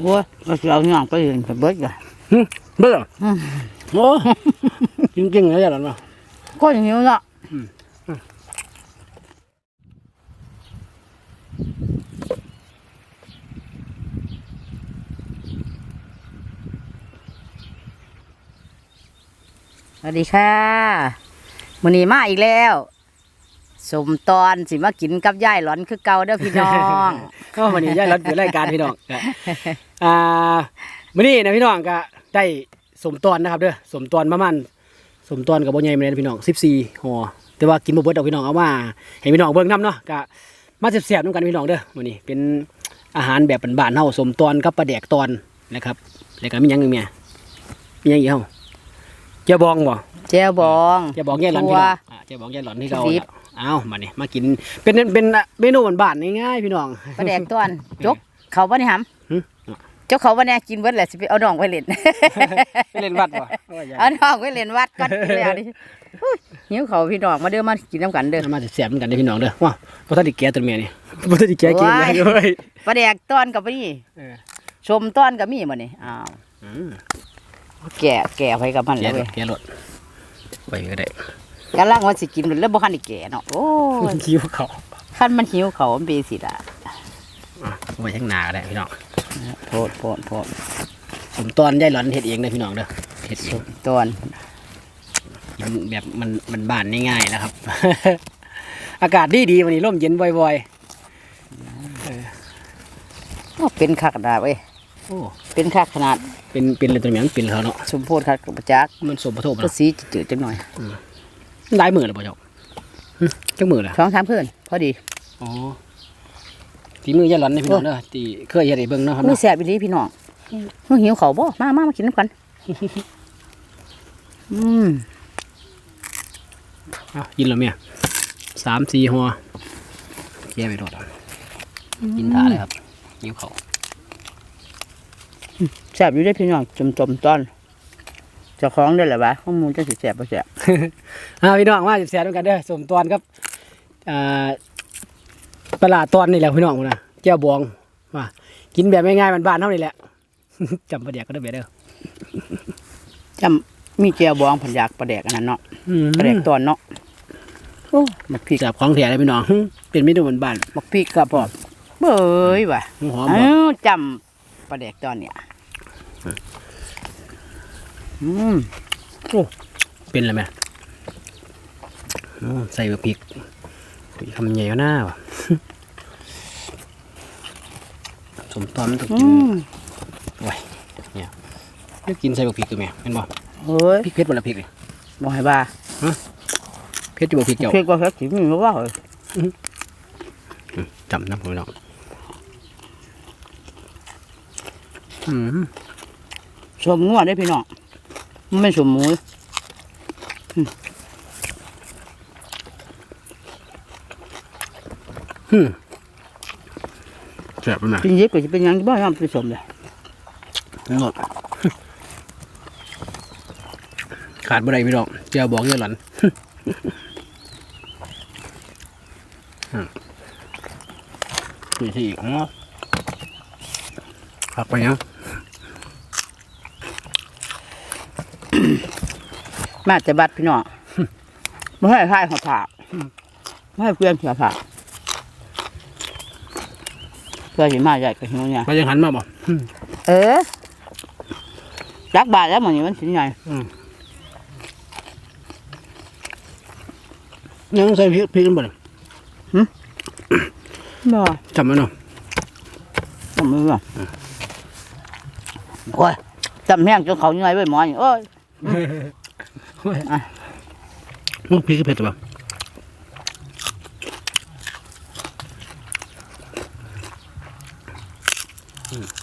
โอ้ยเราสิเอาย่างไปเห็นไปเบิดกันหึเบื่อโอ้จริงๆเลยอย่างนั้นวะก็หิวเนาะสวัสดีค่ะมื้อนี้มาอีกแล้ว สมตอนสิมากินกับยายหลอนคือเก่าเด้อพี่น้องก็วันนี้ย่ายรถเปิดรายการพี่น้องก็อ่ามื่อนี้นะพี่น้องก็ได้สมตอนนะครับเด้อสมตอนประมาณสมตอนกับโบใหญ่มาเลยนะพี่น้องสิบสี่ห่อแต่ว่ากินบ่เบิดดอกพี่น้องเอามาให้พี่น้องเบิ่งนํเนาะก็มาเสียบๆน้ำกันพี่น้องเด้อวันนี้เป็นอาหารแบบบ้านๆเฮาสมตอนกับปลาแดกตอนนะครับแล้วก็มีหยังอีกแม่มีหยังอีกเฮาเจ้าบองบ่แจ่วบองเจ้าบองยายหลอนถั่พี่วน้องอ่าเจ้าบองยายหลอนที่เราดิบ เอามาเนี่ยมากินเป็นเป็นเมนูบ้านๆง่ายๆพี่น้องปลาแดกต้วนจกเขาบ่นี่หหึำจกเขาบ่แน่กินเบิดแหละสิไปเอาน้องไปเล่นไปเล่นวัดป่ะเอาน้องไปเล่นวัดก่อนเลยอันนี้อุ้ยหิวเขาพี่น้องมาเด้อมากินน้ำกันเด้อมาแสบๆเหมือนกันเด้อพี่น้องเด้อว้าวพระท่านไดิแก่ตัวเมียนี่พระท่านไดิแก่เก่งเลยโอ้ยเว้ยปลาแดกต้อนกับนี่เออชมต้อนกับมีหมดนี่อ้าวอืมแก่แก่ไปกับมันแก่แล้วรเว้ถยแก่รถไปก็ได้ กำลังว่าสิกินแล้วบ่คันได้แก่เนาะโอ้ยคิ้วเขาคันมันหิวเขามันเป็นสิล่ะอะเอาไปข้างหน้าก็ได้พี่น้องโพดโพดโพดผมตอนยายหลอนเฮ็ดเองเลยพี่น้องเด้อเฮ็ดเอชงมต้อนกินแบบมันมันบ้านง่ายๆนะครับ อากาศดีดีๆวันนี้ร่มเย็นบ่อยโอ้เป็นคักขนาดเว้ยๆโอ้เป็นคักขนาด เป็นเป็นเลยตัวเมียมันเป็นเขาเนาะสมโพธิคักกับจักมันสมผสมก็เนาะสีจืดๆจังหน่อย หลายมือแล้วป่ะเจ้าหึจักมือละสองสามเพื่อนพอดีอ๋อฝีมือยายหลอนนี่พี่น้องเด้อที่เคยเฮ็ดให้เบิ่งเนาะครับอุ้ยเนาะแสบอีหลีพี่น้องมึงหิวเขาวบ่มามามากินน้ำกัน อืมเอากินแล้วเมียสามสี่หัวแก่ไปรอดอะกินท่าเลยครับยิ้วเขาแสบอยู่ได้อพี่น้องจมจมๆตอน เจะคล้าของได้แหละวะข้อมูลจะสิแสบบ่แสบอ่าพี่น้องมาแซ่บๆด้วยกันเด้อสมตอนครับอ่าปลาร้าตอนนี่แหละพี่น้องพุ่นนะแก้วบองว่ากินแบบง่ายๆบ้านๆเท่านี้แหละ จำประเดี๋ยวก็ได้เบียเด้อจำมีเจียวบองผันอยากปลาแดกอันนั้นเนาะอืมปลาแดกตอนเนาะโอ้มักพริกแซ่บของแท้เลยพี่น้องเป็นเมนูบ้านมักพริกกับพอเบ้ยว่ะๆหอมเอบ่อจำปลาแดกตอนเนี่ย อืมเป็นอะไรไหมอ๋อใส่บะพริกคำใหญ่กว่าหน้าว่ะสมตอนมันต้องอืกินมโอ้ยเนี่ยเลือกกินใส่บะพริกตัวแม่เห็นบ่เฮ้ยพริกเผ็ดบ่ละพริกเลยบ่ให้บ้าเผ็ดอยู่บ่พริกเจ้าพริกก็เผ็ดสิมีบ่ว่าเฮ้ยอืมจำน้ำผมเนาะอืมสมงัวได้อพี่น้องมัน ไม่สมหมูแซ่บมันนะกินเย็บก็จะเป็นหยังบ้างไปสมเลยงดขาดบ่ได้พี่น้องเจ้าบอกเยอะหลันอืมนี่ที่อีกเนาะขักไปยัง มาแต่บัดพี่น้องไม่ให้พายหัวผาไม่ให้เพื่อนเสียผาเพื่อนสิมาใหญ่กับหิวเนี่ยไปยังหันมาบ่เออจักบาทแล้วมันนี่มันสิใหญ่ยังใส่พริกพริกกันบ่เนี่ยบ่จำมันเนาะจำมือว่ะโอ้ยจำแห้งจนเขาใหญ่ไว้หมอนี่โอ้ย อะมันพริกเผ็ดป่ะ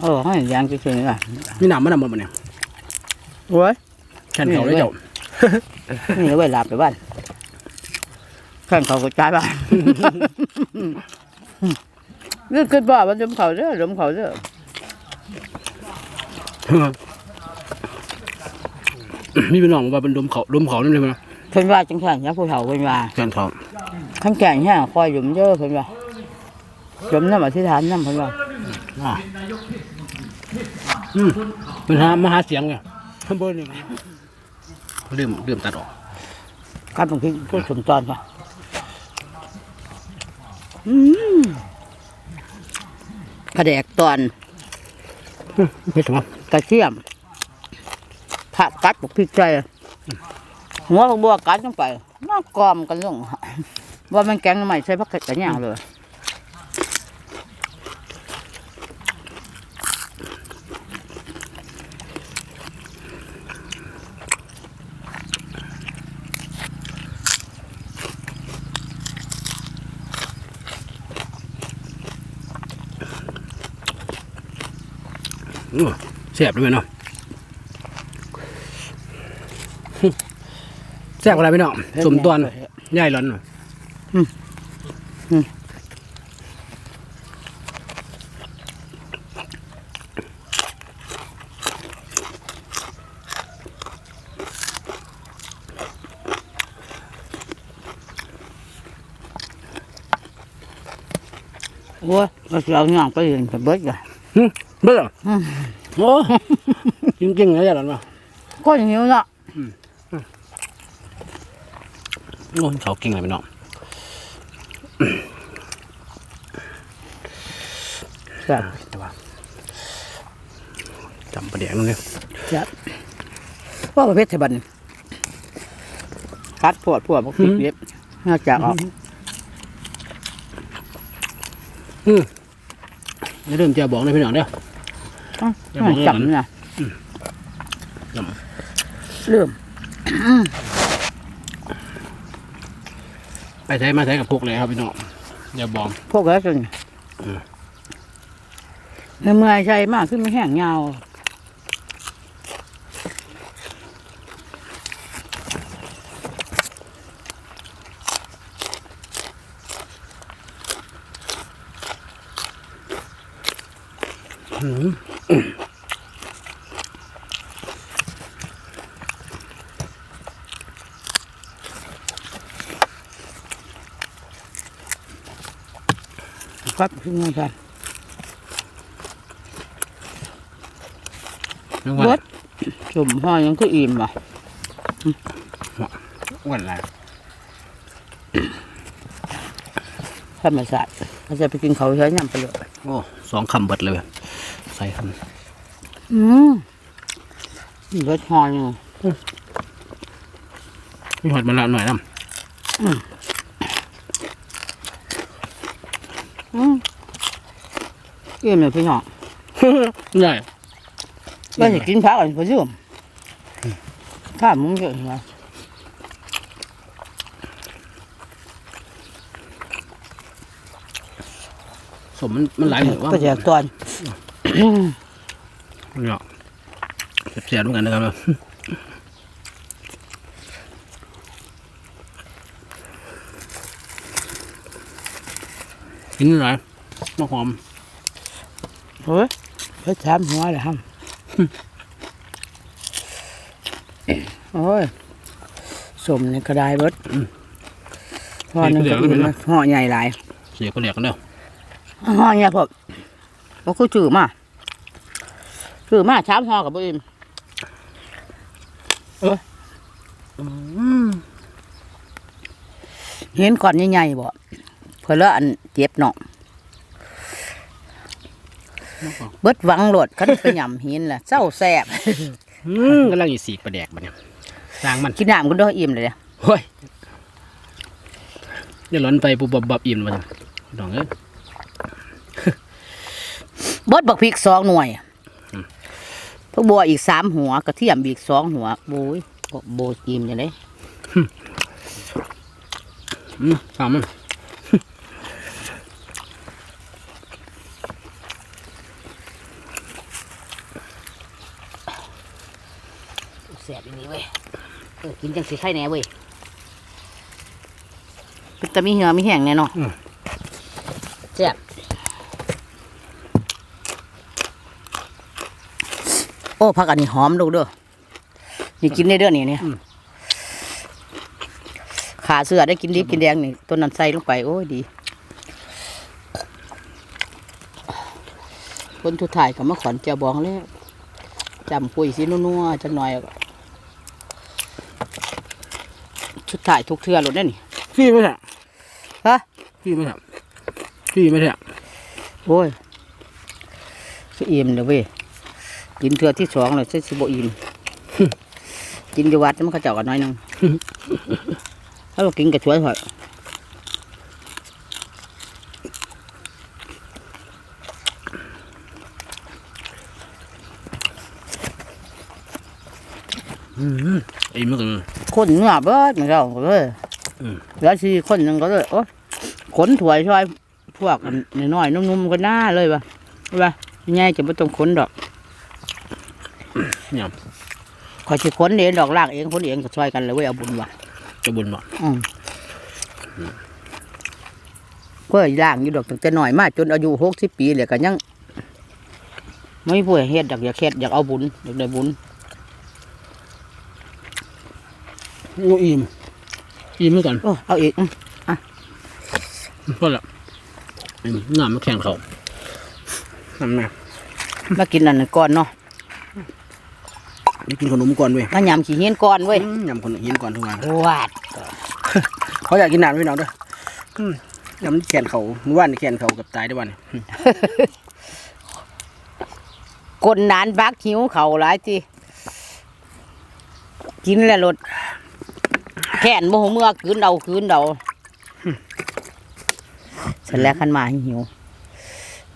เออให้ยางจะช่วยนี่ว่ะมีน้ำมันน้ำมันบ่เนี่ยโอ้ยแค่นเขาเลยเจ้านี่เอาไว้ลาบไปบ้านข้างเขาก็จ่ายบ้านนี่คือบ่ามันดมเขาเด้อดมเขาเด้อ มีพี่น้องบอกว่าเป็นดมเขาดมเขานั่นเลยมั้ยเพิ่นว่าจังซั่นนะผู้เฒ่าเพิ่นว่าแค่นเขาคันแก่งแห้งคอยหยุมเด้อเพิ่นว่าหยุมน้ำอธิษฐานน้ำเพิ่นว่าอ่าอืมมันหามาหาเสียงไงข้างบนนี่ลืมลืมตัดออกการบักพริกก็สมตอนค่ะอืมผดกตอนไม่ถูกกระเทียม ผักกัดบักพริกใจหัวผักบัวกัดลงไปน่ากรอมกันลงว่ามันแกงใหม่ใส่ผักกระเนียงเลยอื้อแซ่บด้วยเนาะ ซ่บอะไรพี่น้องสมตอนย่ายร้อนหน่อยโอ้ยเราจะเอาย่างไปเห็นกับเบิดกันหึเบื่อโอ้จริงๆนะย่ายร้อนมาก็อย่างนี้เนาะ โอ้เขาเก่งเลยพี่น้องแซ่บแต่ว่าจำประเดี๋ยวนึงเนี่ยแซ่บว่าประเภทไทยบันคัดพวดพวดบักพริกเย็บน่าจะออกอย่าลืมจะบอกเลยพี่น้องเด้อต้องต้องจำนะจเริ่ม ไปใช้มาใช้กับพวกเลยครับพี่น้องอย่าบอกพวกแล้วจนเมื่อยใช่มากขึ้นไม่แห้งเงา ครับขึ้นมากันนึกเบิว่าดจุ่มห่อยังคืออิ่มอะวันอะไรธรรมศาสตร์เราจะไปกินเขาใช้ยำไปเลยโอ้สองคำเบิดเลยเว้ยใส่คอืมเบิดห่อยังำมีหอดมันละหน่อยน้อืม อิ่มเลยพี่น้องำใหญ่ก็จะกินผักอันพอดีข้ามึงเยอะนะสมมันมันหลายหมู่ว่าก็จะตอนเนี่ยเสียบๆด้วยกันนะครับกินอะไรมะหอม เฮ้ยเฮ้ยถามหัวเลยฮัมโอ้ยสมในกระไดเบิดห่อหนึงก็อิ่มนะห่อใหญ่หลายเสียก็เหลียกกันเด้อห่อใหญ่พบก็คือจืดมาจืดมาชามห่อกับบ่อิ่มเอ้ยเห็นก่อนใหญ่ๆบ่เพื่อละอันเจ็บเนาะ เบิดหวังโหลดคันไปหย่ำหินล่ะเศร้าแสบอืมกำลังอีสีกประแดกมันเนี่ยสร้างมันกินน้ำก็ได้อิ่มเลยเด้อเฮ้ยเดี๋ยวร้อนไปปุ๊บบับบับอิ่มมันดองเอ้ยเบิดบักพริกสองหน่วยพวกบัวอีกสามหัวกระเทียมอีกสองหัวโบยบ่โบจิมอย่างไรอืมสามมัน แสบอย่างนี้เว้ยเออกินจังสิไข่แหน่เว้ยเป็นตะมีเหือมีแห้งแน่เนอนแซ่บโอ้ผักอันนี้หอมลูกเด้อนี่กินได้เด้อนี่เนี่ยขาเสือได้กินดิบกินแดงนี่ต้นนั้นใส่ลงไปโอ้ยดีคนทุดท้ายก็มาขอนเจียวบองแล้วจำปุยสินัวๆจังหน่อยก็ ชุดถ่ายทุกเทือรถได้นี่พี่ไม่ใช่ฮะพี่ไม่ใช่พี่ไม่ใช่โอ้ยสิอิ่มเด้อเว้ยกินเทือที่สองเลยสิบ่อิ่มกินอยู่วัดมันก็เจ้ากันน้อยหนึงถ้าเรากินกระช่วยหอย ไอ้เมื่อกี้ คนเนื้อเบิดเหมือนเราเลยอืมแล้วชีคนหนึ่งก็เลยโอ้ขนถวยช่วยพวกน้อยๆนุ่มๆก็น่าเลยว่ะว่าง่ายจะไม่ต้องขนดอกเนี่ยคอยสิขนเองดอกลากเองขนเองก็ช่วยกันเลยเว้ยเอาบุญว่ะจะบุญบ่อืมก็ย่างอยู่ดอกตั้งแต่น้อยมาจนอายุหกสิบปีเลยก็ยังไม่มีผู้ให้เฮ็ดอยากอยากเฮ็ดอยากเอาบุญอยากได้บุญ งูอิ่มอิ่มเหมือนกันโอ้เอาอีกอืมก็ละอิ่มน้ำมันแข็งเขาน้ำหนักมากินอันนั้นก่อนเนาะนี่กินขนมก่อนเว้ยมายำขี้เฮียนก่อนเว้ยอืมยำขนมหินก่อนทุกวันวาดเขาอยากกินน้ำพี่น้องเด้วยยำแขนเขาเมื่อวานนี่แขนเขาเกับตายได้วันนี้กดนานบักหิวเขาหลายทีกินแล้วรถ แขนโมโหเมื่อคืนเดาคืนเดาเสร็จแล้วขันมาหิว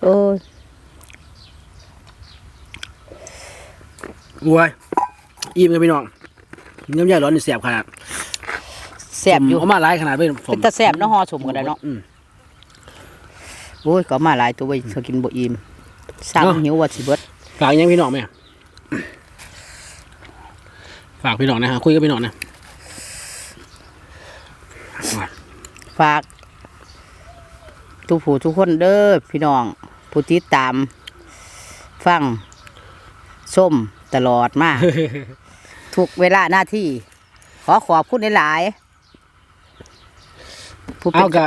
โอ้ยอวยอิ่มกันพี่น้องกินน้ำยาร้อนนี่แสบขนาดแสบอยู่เอามาหลายขนาดเว้ยผมเป็นตาแสบเนาะห่อสมกันได้เนาะอืมโอ้ยก็มาหลายตัวไว้เขากินบ่อิ่มสามเนาะหิวว่าสิเบิดฝากยังพี่น้องไหมฝากพี่น้องนะฮะคุยกับพี่น้องนะ ฝากทุกผู้ทุกคนเด้อพี่น้องผู้ติดตาม ฟังส้มตลอดมาทุกเวลาหน้าที่ ขอขอบคุณหลายๆผู้เป็เอานกะ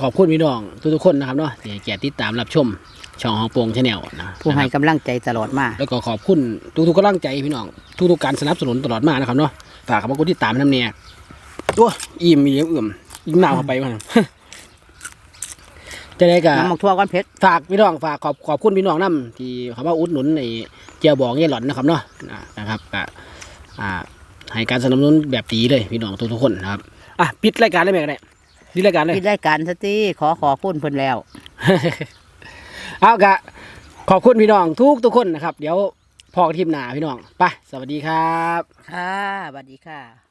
ขอบคุณพี่น้องทุกๆคนนะครับเนาะที่ให้แก่ติดตามรับชม ช่องของโปงชาแนลนะผู้ให้นะครับกำลังใจตลอดมาแล้วก็ขอบคุณทุกๆกำลังใจพี่น้องทุกๆการสนับสนุนตลอดมานะครับเนาะฝากขอบคุณที่ตามน้ำเนี่ย ตัวอิ่มมีเลี้ยงเอื่อมยิ่งหนาวเข้าไปมันจะได้กะน้ำหมกทั่วก้อนเพชรฝากพี่น้องฝากขอบขอบคุณพี่น้องนํที่เขามาอุดหนุนในเจียวบองเยี่ยหลอนนะครับเนาะอ่านะครับอ่าอ่าให้การสนับสนุนแบบดีเลยพี่น้องทุกๆคนนะครับอะปิดรายการได้ไหมกันเนี่ยปิดรายการเลยพิดรายการสติขอขอบคุณเพิ่นแล้วเอากะขอบคุณพี่น้องทุกทุกๆคนนะครับ เดี๋ยวพอกันทีมหนาพี่น้องไปสวัสดีครับ ค่ะสวัสดีค่ะ